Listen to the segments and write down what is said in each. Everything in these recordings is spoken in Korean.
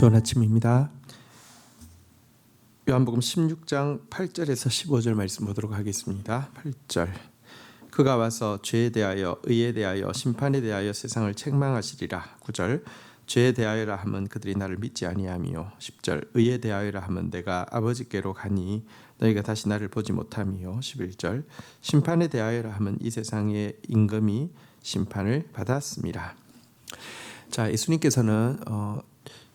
좋은 아침입니다. 요한복음 16장 8절에서 15절 말씀 보도록 하겠습니다. 8절 그가 와서 죄에 대하여 의에 대하여 심판에 대하여 세상을 책망하시리라. 9절 죄에 대하여라 하면 그들이 나를 믿지 아니하며 10절 의에 대하여라 하면 내가 아버지께로 가니 너희가 다시 나를 보지 못하며 11절 심판에 대하여라 하면 이 세상의 임금이 심판을 받았습니다. 자 예수님께서는 어,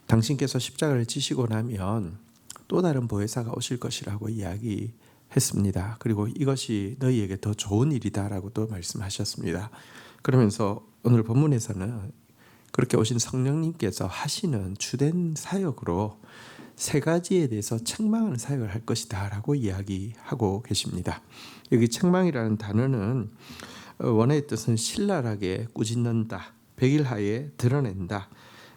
당신께서 십자가를 지시고 나면 또 다른 보혜사가 오실 것이라고 이야기했습니다. 그리고 이것이 너희에게 더 좋은 일이다라고 또 말씀하셨습니다. 그러면서 오늘 본문에서는 그렇게 오신 성령님께서 하시는 주된 사역으로 세 가지에 대해서 책망하는 사역을 할 것이다라고 이야기하고 계십니다. 여기 책망이라는 단어는 원어의 뜻은 신랄하게 꾸짖는다, 백일하에 드러낸다,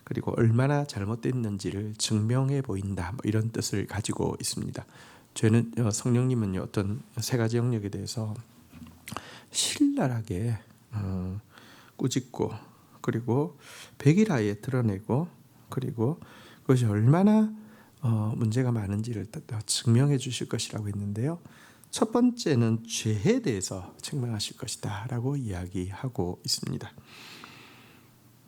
그리고 얼마나 잘못됐는지를 증명해 보인다, 뭐 이런 뜻을 가지고 있습니다. 죄는 어, 성령님은요 어떤 세 가지 영역에 대해서 신랄하게 어, 꾸짖고 그리고 백일하에 드러내고 그리고 그것이 얼마나 어, 문제가 많은지를 증명해 주실 것이라고 했는데요. 첫 번째는 죄에 대해서 책망하실 것이다라고 이야기하고 있습니다.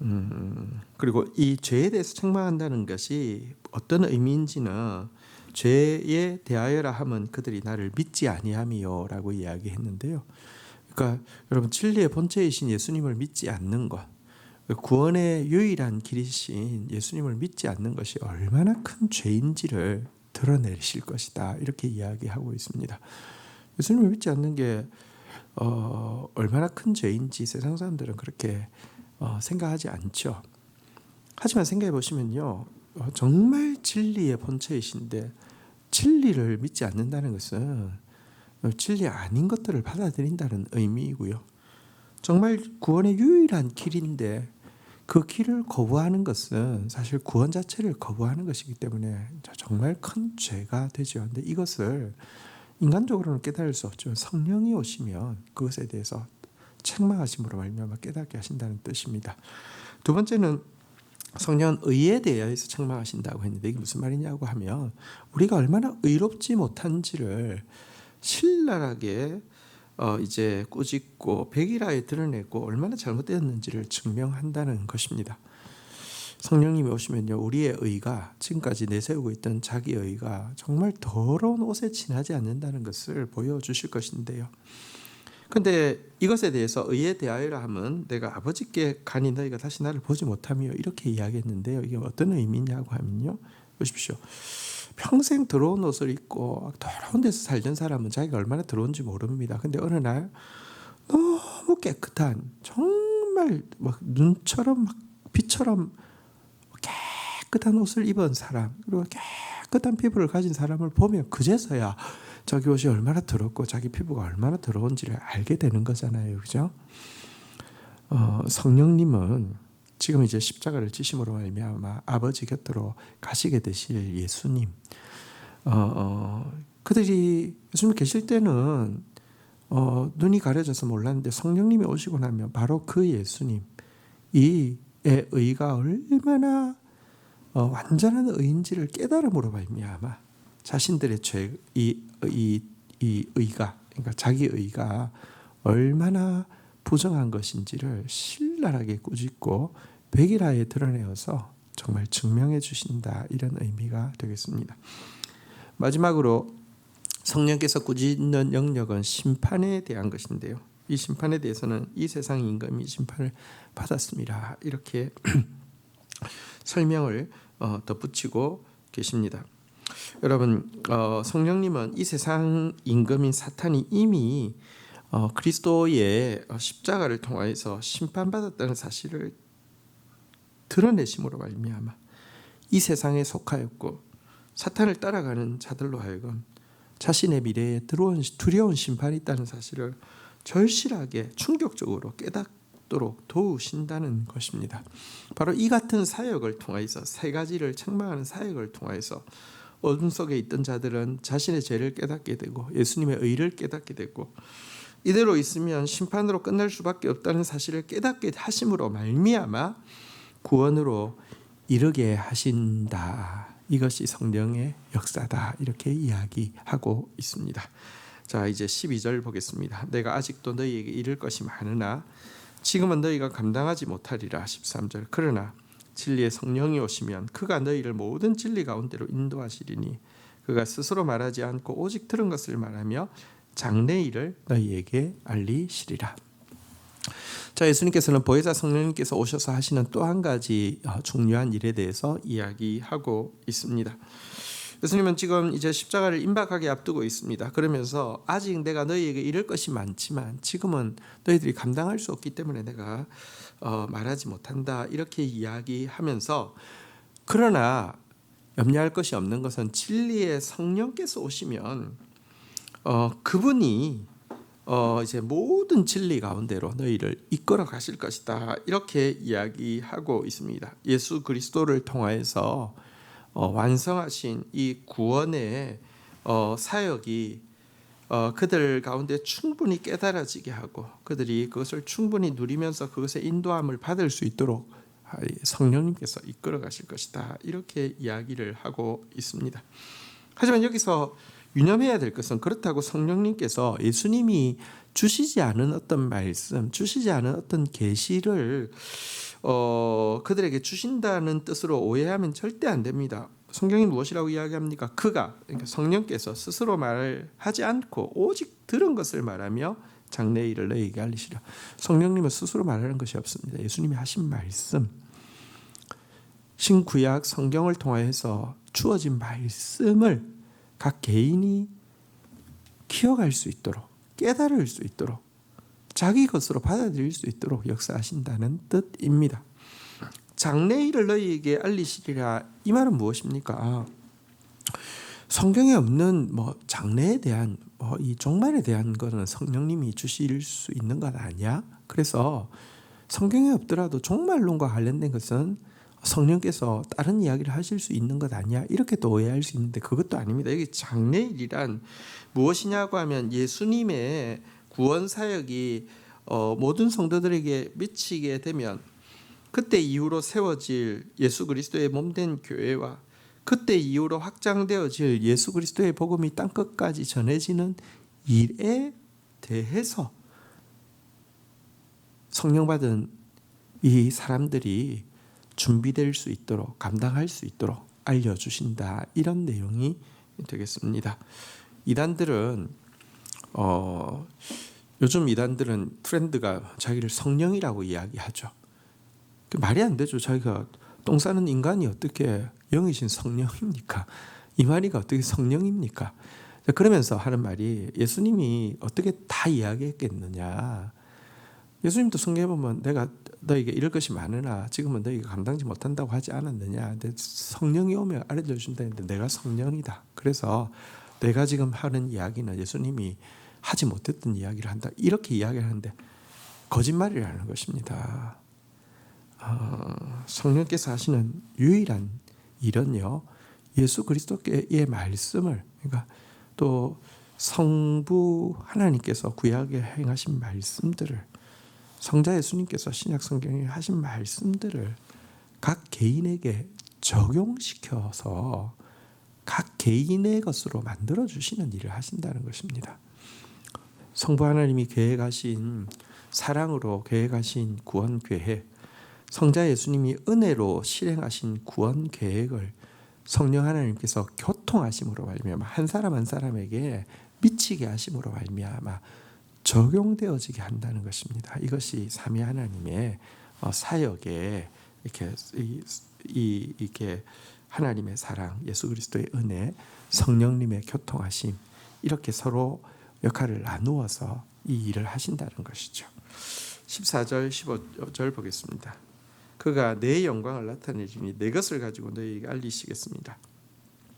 음, 그리고 이 죄에 대해서 책망한다는 것이 어떤 의미인지는 죄에 대하여라 하면 그들이 나를 믿지 아니함이요라고 이야기했는데요. 그러니까 여러분 진리의 본체이신 예수님을 믿지 않는 것, 구원의 유일한 길이신 예수님을 믿지 않는 것이 얼마나 큰 죄인지를 드러내실 것이다 이렇게 이야기하고 있습니다. 예수님을 믿지 않는 게 어, 얼마나 큰 죄인지 세상 사람들은 그렇게 어, 생각하지 않죠. 하지만 생각해 보시면요, 어, 정말 진리의 본체이신데 진리를 믿지 않는다는 것은 진리 아닌 것들을 받아들인다는 의미이고요. 정말 구원의 유일한 길인데 그 길을 거부하는 것은 사실 구원 자체를 거부하는 것이기 때문에 정말 큰 죄가 되죠. 근데 이것을 인간적으로는 깨달을 수 없죠. 성령이 오시면 그것에 대해서 책망하심으로 말미암아 깨닫게 하신다는 뜻입니다. 두 번째는 성령 의에 대해서 책망하신다고 했는데 이게 무슨 말이냐고 하면 우리가 얼마나 의롭지 못한지를 신랄하게 어 이제 꾸짖고 백일하에 드러내고 얼마나 잘못되었는지를 증명한다는 것입니다. 성령님이 오시면요 우리의 의가 지금까지 내세우고 있던 자기 의가 정말 더러운 옷에 지나지 않는다는 것을 보여주실 것인데요. 근데 이것에 대해서 의에 대하여라 하면 내가 아버지께 가니 너희가 다시 나를 보지 못하며 이렇게 이야기했는데요. 이게 어떤 의미냐고 하면요. 보십시오. 평생 더러운 옷을 입고 더러운 데서 살던 사람은 자기가 얼마나 더러운지 모릅니다. 근데 어느 날 너무 깨끗한 정말 막 눈처럼 막 빛처럼 깨끗한 옷을 입은 사람 그리고 깨끗한 피부를 가진 사람을 보면 그제서야 자기 옷이 얼마나 더럽고 자기 피부가 얼마나 더러운지를 알게 되는 거잖아요. 그죠? 어, 성령님은 지금 이제 십자가를 지심으로 말미암아 아버지 곁으로 가시게 되실 예수님. 어, 어, 그들이 예수님 계실 때는 어, 눈이 가려져서 몰랐는데 성령님이 오시고 나면 바로 그 예수님 이의 의가 얼마나 어, 완전한 의인지를 깨달음으로 말미암아 자신들의 죄, 이, 이, 이 의가, 그러니까 자기 의가 얼마나 부정한 것인지를 신랄하게 꾸짖고 백일하에 드러내어서 정말 증명해 주신다 이런 의미가 되겠습니다. 마지막으로 성령께서 꾸짖는 영역은 심판에 대한 것인데요. 이 심판에 대해서는 이 세상 임금이 심판을 받았습니다. 이렇게 설명을 어, 덧붙이고 계십니다. 여러분 어, 성령님은 이 세상 임금인 사탄이 이미 어, 그리스도의 십자가를 통하여서 심판받았다는 사실을 드러내심으로 말미암아 이 세상에 속하였고 사탄을 따라가는 자들로 하여금 자신의 미래에 들어온 두려운 심판이 있다는 사실을 절실하게 충격적으로 깨닫도록 도우신다는 것입니다. 바로 이 같은 사역을 통하여서 세 가지를 책망하는 사역을 통하여서 어둠 속에 있던 자들은 자신의 죄를 깨닫게 되고 예수님의 의를 깨닫게 되고 이대로 있으면 심판으로 끝날 수밖에 없다는 사실을 깨닫게 하심으로 말미암아 구원으로 이르게 하신다. 이것이 성령의 역사다. 이렇게 이야기하고 있습니다. 자, 이제 12절 보겠습니다. 내가 아직도 너희에게 이를 것이 많으나 지금은 너희가 감당하지 못하리라. 13절. 그러나 진리의 성령이 오시면 그가 너희를 모든 진리 가운데로 인도하시리니 그가 스스로 말하지 않고 오직 들은 것을 말하며 장래일을 너희에게 알리시리라. 자, 예수님께서는 보혜사 성령님께서 오셔서 하시는 또 한 가지 어, 중요한 일에 대해서 이야기하고 있습니다. 예수님은 지금 이제 십자가를 임박하게 앞두고 있습니다. 그러면서 아직 내가 너희에게 이를 것이 많지만 지금은 너희들이 감당할 수 없기 때문에 내가 어, 말하지 못한다 이렇게 이야기하면서 그러나 염려할 것이 없는 것은 진리의 성령께서 오시면 어, 그분이 어, 이제 모든 진리 가운데로 너희를 이끌어 가실 것이다 이렇게 이야기하고 있습니다. 예수 그리스도를 통하여서 어, 완성하신 이 구원의 어, 사역이 어, 그들 가운데 충분히 깨달아지게 하고 그들이 그것을 충분히 누리면서 그것의 인도함을 받을 수 있도록 아, 성령님께서 이끌어 가실 것이다 이렇게 이야기를 하고 있습니다. 하지만 여기서 유념해야 될 것은 그렇다고 성령님께서 예수님이 주시지 않은 어떤 말씀, 주시지 않은 어떤 계시를 어, 그들에게 주신다는 뜻으로 오해하면 절대 안 됩니다. 성경이 무엇이라고 이야기합니까? 그가 그러니까 성령께서 스스로 말을 하지 않고 오직 들은 것을 말하며 장래 일을 너희에게 알리시라. 성령님은 스스로 말하는 것이 없습니다. 예수님이 하신 말씀, 신구약 성경을 통해서 주어진 말씀을 각 개인이 키워갈 수 있도록 깨달을 수 있도록 자기 것으로 받아들일 수 있도록 역사하신다는 뜻입니다. 장래일을 너희에게 알리시리라 이 말은 무엇입니까? 아, 성경에 없는 뭐 장래에 대한 뭐 이 종말에 대한 거는 성령님이 주실 수 있는 것 아니야? 그래서 성경에 없더라도 종말론과 관련된 것은 성령께서 다른 이야기를 하실 수 있는 것 아니야? 이렇게 또 오해할 수 있는데 그것도 아닙니다. 여기 장래일이란 무엇이냐고 하면 예수님의 구원 사역이 어, 모든 성도들에게 미치게 되면 그때 이후로 세워질 예수 그리스도의 몸된 교회와 그때 이후로 확장되어질 예수 그리스도의 복음이 땅 끝까지 전해지는 일에 대해서 성령 받은 이 사람들이 준비될 수 있도록 감당할 수 있도록 알려주신다 이런 내용이 되겠습니다. 이단들은 어, 요즘 이단들은 트렌드가 자기를 성령이라고 이야기하죠. 그 말이 안 되죠. 자기가 똥 싸는 인간이 어떻게 영이신 성령입니까? 이만희가 어떻게 성령입니까? 그러면서 하는 말이 예수님이 어떻게 다 이야기했겠느냐. 예수님도 성경에 보면 내가 너에게 이럴 것이 많으나 지금은 너희가 감당지 못한다고 하지 않았느냐. 성령이 오면 알려준다는데 내가 성령이다. 그래서 내가 지금 하는 이야기는 예수님이 하지 못했던 이야기를 한다. 이렇게 이야기를 하는데 거짓말이라는 것입니다. 어, 성령께서 하시는 유일한 일은요. 예수 그리스도의 말씀을 그러니까 또 성부 하나님께서 구약에 행하신 말씀들을 성자 예수님께서 신약 성경에 하신 말씀들을 각 개인에게 적용시켜서 각 개인의 것으로 만들어 주시는 일을 하신다는 것입니다. 성부 하나님이 계획하신 사랑으로 계획하신 구원 계획, 성자 예수님이 은혜로 실행하신 구원 계획을 성령 하나님께서 교통하심으로 말미암아 한 사람 한 사람에게 미치게 하심으로 말미암아 적용되어지게 한다는 것입니다. 이것이 삼위 하나님의 어, 사역에 이렇게 이, 이 이렇게 하나님의 사랑, 예수 그리스도의 은혜, 성령님의 교통하심 이렇게 서로 역할을 나누어서 이 일을 하신다는 것이죠. 14절 15절 보겠습니다. 그가 내 영광을 나타내리니 내 것을 가지고 너희에게 알리시겠습니다.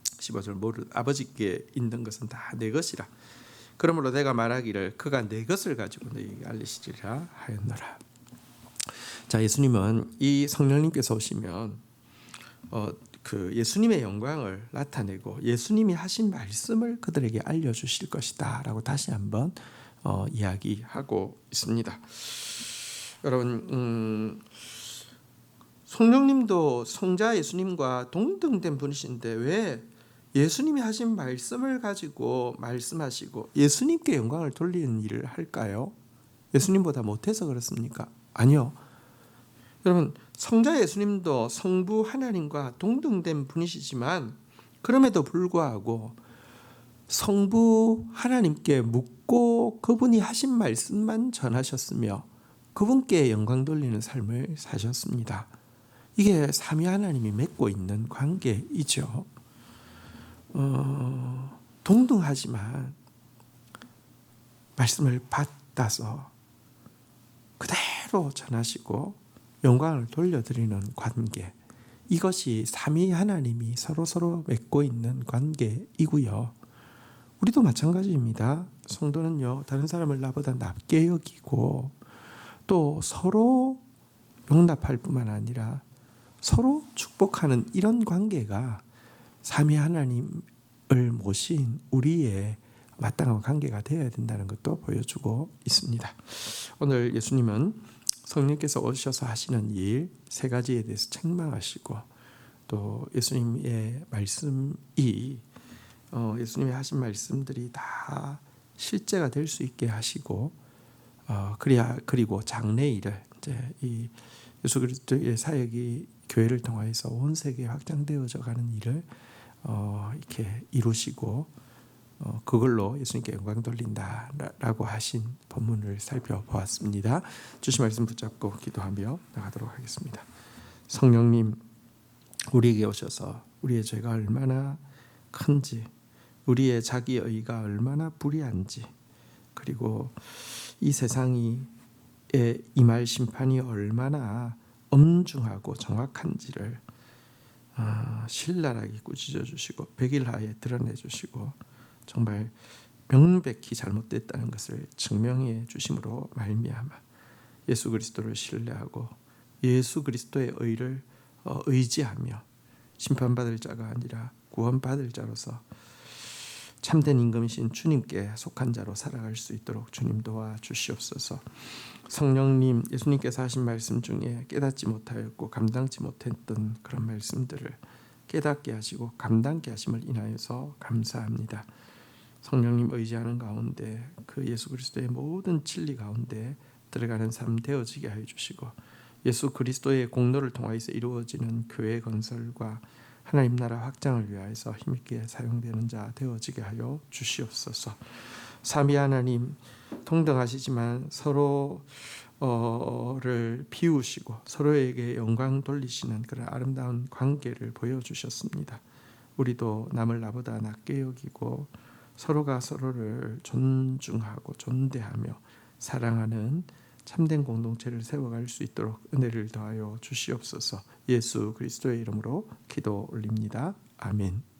15절 모르 아버지께 있는 것은 다 내 것이라. 그러므로 내가 말하기를 그가 내 것을 가지고 너희에게 알리시리라 하였노라. 자 예수님은 이 성령님께서 오시면 어, 그 예수님의 영광을 나타내고 예수님이 하신 말씀을 그들에게 알려주실 것이다라고 다시 한번 어, 이야기하고 있습니다. 여러분 음, 성령님도 성자 예수님과 동등된 분이신데 왜 예수님이 하신 말씀을 가지고 말씀하시고 예수님께 영광을 돌리는 일을 할까요? 예수님보다 못해서 그렇습니까? 아니요. 여러분 성자 예수님도 성부 하나님과 동등된 분이시지만 그럼에도 불구하고 성부 하나님께 묻고 그분이 하신 말씀만 전하셨으며 그분께 영광 돌리는 삶을 사셨습니다. 이게 삼위 하나님이 맺고 있는 관계이죠. 어, 동등하지만 말씀을 받아서 그대로 전하시고 영광을 돌려드리는 관계. 이것이 삼위 하나님이 서로 서로 맺고 있는 관계이고요. 우리도 마찬가지입니다. 성도는요 다른 사람을 나보다 낮게 여기고 또 서로 용납할 뿐만 아니라 서로 축복하는 이런 관계가 삼위 하나님을 모신 우리의 마땅한 관계가 되어야 된다는 것도 보여주고 있습니다. 오늘 예수님은 성령께서 오셔서 하시는 일 세 가지에 대해서 책망하시고 또 예수님의 말씀이 어, 예수님이 하신 말씀들이 다 실제가 될 수 있게 하시고 어, 그래야 그리고 장래 일을 이제 이 예수 그리스도의 사역이 교회를 통하여서 온 세계에 확장되어져 가는 일을 어, 이렇게 이루시고 어, 그걸로 예수님께 영광 돌린다라고 하신 본문을 살펴보았습니다. 주신 말씀 붙잡고 기도하며 나가도록 하겠습니다. 성령님 우리에게 오셔서 우리의 죄가 얼마나 큰지 우리의 자기 의가 얼마나 불의한지 그리고 이 세상이 임할 심판이 얼마나 엄중하고 정확한지를 아, 신랄하게 꾸짖어 주시고 백일하에 드러내 주시고 정말 명백히 잘못됐다는 것을 증명해 주심으로 말미암아 예수 그리스도를 신뢰하고 예수 그리스도의 의를 어, 의지하며 심판받을 자가 아니라 구원받을 자로서 참된 임금이신 주님께 속한 자로 살아갈 수 있도록 주님 도와 주시옵소서. 성령님 예수님께서 하신 말씀 중에 깨닫지 못하였고 감당치 못했던 그런 말씀들을 깨닫게 하시고 감당케 하심을 인하여서 감사합니다. 성령님 의지하는 가운데 그 예수 그리스도의 모든 진리 가운데 들어가는 삶 되어지게 하여 주시고 예수 그리스도의 공로를 통하여서 이루어지는 교회 건설과 하나님 나라 확장을 위하여서 힘있게 사용되는 자 되어지게 하여 주시옵소서. 삼위 하나님 동등하시지만 서로를 비우시고 서로에게 영광 돌리시는 그런 아름다운 관계를 보여주셨습니다. 우리도 남을 나보다 낮게 여기고 서로가 서로를 존중하고 존대하며 사랑하는 참된 공동체를 세워갈 수 있도록 은혜를 더하여 주시옵소서. 예수 그리스도의 이름으로 기도 올립니다. 아멘.